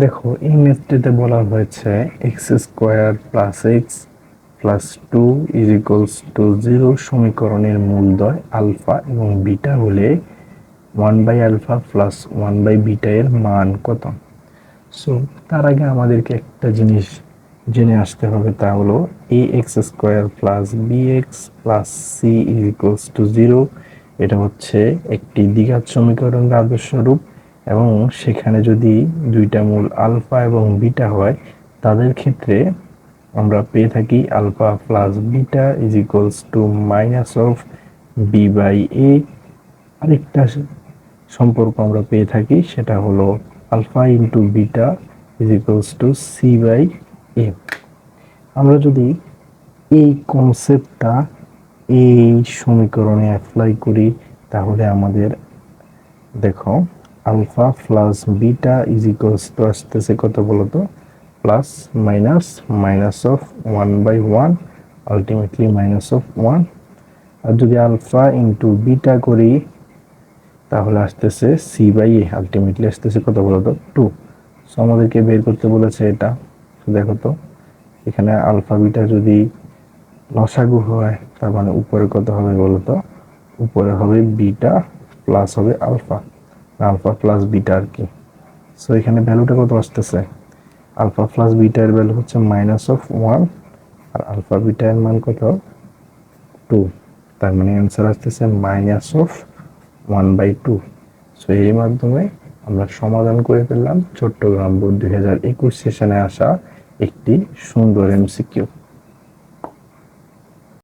দেখো, এই বলা হয়েছে X square plus X plus two is equals to zero সমীকরণের মূলদয় আলফা এবং বিটা হলে one by alpha plus one by beta এর মান কত? সো তার আগে আমাদেরকে একটা জিনিস জেনে আসতে হবে, তা হলো A X square plus B X plus C is equals to zero এটা হচ্ছে একটি দ্বিঘাত সমীকরণের আদর্শ রূপ। এবং সেখানে যদি দুইটা মূল আলফা এবং বিটা হয়, তাদের ক্ষেত্রে আমরা পেয়ে থাকি alpha plus beta is equals to minus of B by A আরেকটা সম্পর্ক আমরা পেয়ে থাকি, সেটা হলো alpha into beta is equals to C by A আমরা যদি এই কনসেপ্টটা এই সমীকরণে অ্যাপ্লাই করি, তাহলে আমাদের, দেখো alpha plus beta is equals to আসতেছে কত বলতো? Plus minus minus of one by one, ultimately minus of one. আর যদি আলফা ইন্টু বিটা করি, তাহলে আসতেছে সি বাই এ, আলটিমেটলি আসতেছে কত বলতো? টু। সো আমাদেরকে বের করতে বলেছে এটা। দেখো তো, এখানে আলফা বিটা যদি লসাগু হয়, তার মানে উপরে কত হবে বলতো? উপরে হবে বিটা, প্লাস হবে আলফা। আলফা প্লাস বিটা আর কি। সো এখানে ভ্যালুটা কত আসতেছে? আলফা প্লাস বিটা এর ভ্যালু হচ্ছে মাইনাস অফ ওয়ান আর আলফা বিটা এর মান কত? টু তার মানে অ্যান্সার আসতেছে minus of one by two so এর মাধ্যমে আমরা সমাধান করে ফেললাম চট্টগ্রাম বোর্ড দুই হাজার একুশ সেশনে আসা একটি সুন্দর এমসিকিউ